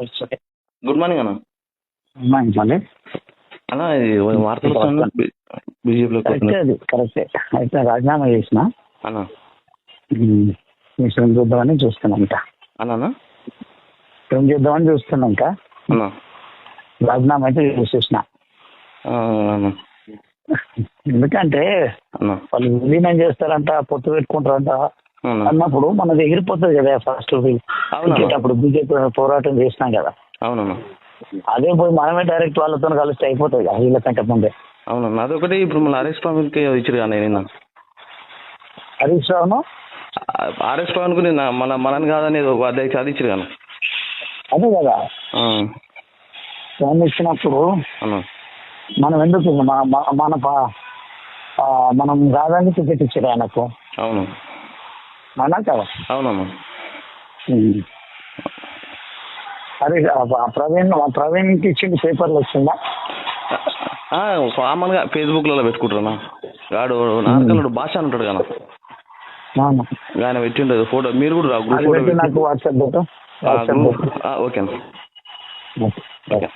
Good morning అన్న. మళ్ళీ అన్న ఇది వార్తలు వస్తున్నాయి బీజేపీలో కరెక్టే అది కరెక్టే అయితే రాజీనామా చేసిన? అన్న. మిషన్ చూద్దామని చూస్తున్నాం ఇంకా. అన్న ఏం చేద్దామని చూస్తున్నాం ఇంకా. అన్న. రాజీనామా అయితే చేసేసిన ఎందుకంటే వాళ్ళు విలీనం చేస్తారంట పొత్తు పెట్టుకుంటారంట. అన్నప్పుడు మనది ఎగిరిపోతుంది కదా ఫస్ట్. అప్పుడు బీజేపీ పోరాటం చేసినాం కదా. అవునన్న అదే పోయి మనమే డైరెక్ట్ వాళ్ళతో కలిస్తే అయిపోతుంది కదా వీళ్ళకంటే ముందే. అవునన్న అదొకటి ఇప్పుడు మన ఆర్ఎస్ పవన్కి ఇచ్చారు కానీ నిన్న. హరీష్ రావును ఆర్ఎస్ పవన్కు నిన్న మన మనని కాదని అధ్యక్ష అది ఇచ్చారు కానీ అదే కదా. ఇచ్చినప్పుడు మనం ఎందుకు మన- మన- మనం కాదని టికెట్ ఇచ్చారు ఆయనకు? అవును. అవునా కదా అవునన్న ఉమ్. అరే ప్రవీణ్ ఆ ప్రవీణ్కి ఇచ్చింది పేపర్లు వచ్చిందా? ఆ, కామన్గా ఫేస్బుక్లలో పెట్టుకుంటారన్న. వాడు నార్కలుడు భాష అని ఉంటాడు కదా. ఆయన పెట్టిండదు ఫోటో. మీరు కూడా నాకు వాట్సాప్ ఓకే. ఓకే.